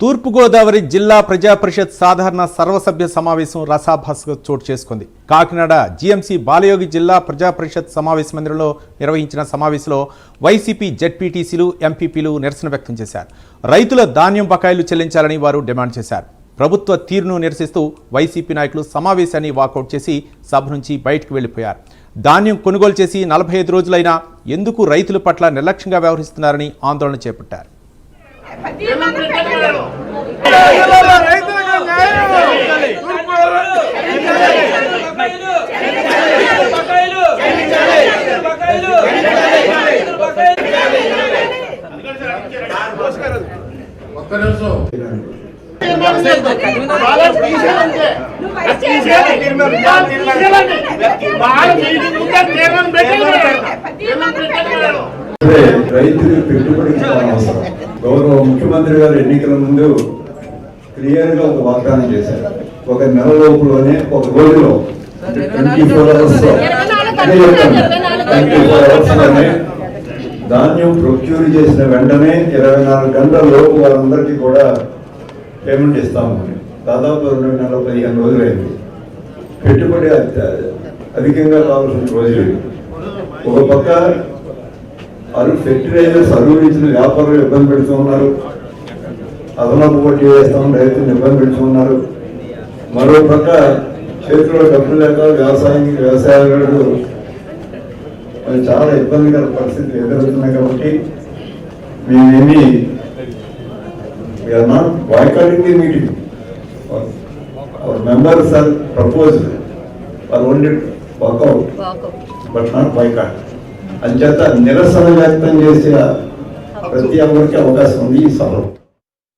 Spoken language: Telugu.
తూర్పుగోదావరి జిల్లా ప్రజా పరిషత్ సాధారణ సర్వసభ్య సమావేశం రసాభాస్గా చోటు చేసుకుంది. కాకినాడ జీఎంసీ బాలయోగి జిల్లా ప్రజా పరిషత్ సమావేశ మందిరంలో నిర్వహించిన సమావేశంలో వైసీపీ జెడ్పీటీసీలు ఎంపీపీలు నిరసన వ్యక్తం చేశారు. రైతుల ధాన్యం బకాయిలు చెల్లించాలని వారు డిమాండ్ చేశారు. ప్రభుత్వ తీరును నిరసిస్తూ వైసీపీ నాయకులు సమావేశాన్ని వాకౌట్ చేసి సభ నుంచి బయటకు వెళ్ళిపోయారు ధాన్యం కొనుగోలు చేసి నలభై ఐదు రోజులైనా ఎందుకు రైతుల పట్ల నిర్లక్ష్యంగా వ్యవహరిస్తున్నారని ఆందోళన చేపట్టారు. ఒక్క నిమిషం ఇప్పుడే రైతులు పెట్టుబడి చాలా అవసరం. గౌరవ ముఖ్యమంత్రి గారు ఎన్నికల ముందు క్లియర్గా ఒక వాగ్దానం చేశారు. ఒక నెల లోపులోనే ఒక రోజులో. Twenty four hours twenty four అవర్స్లోనే ధాన్యం ప్రొక్యూర్ చేసిన వెంటనే ఇరవై నాలుగు గంటల లోపు వారందరికీ కూడా పేమెంట్ ఇస్తాము. దాదాపు రెండు నెలల పదిహేను రోజులైంది. పెట్టుబడి అధికంగా కావాల్సిన రోజులు. ఒక పక్క అరువు ఫెర్టిలైజర్స్ అరువు ఇచ్చిన వ్యాపారులు ఇబ్బంది పెడుతూ ఉన్నారు. అదనపు వడ్డీ వేస్తాం రైతులను ఇబ్బంది పెడుతూ ఉన్నారు. మరో పక్క చేతిలో డబ్బులు లేక వ్యవసాయం వ్యవసాయదారులు మరి చాలా ఇబ్బందికర పరిస్థితులు ఎదురవుతున్నాయి కాబట్టి మేమేమి we're not boycotting the meeting our members are propose are only work out but not boycott అంచేత నిరసన వ్యక్తం చేసే ప్రతి ఒక్కరికి అవకాశం ఉంది ఈ సభలో.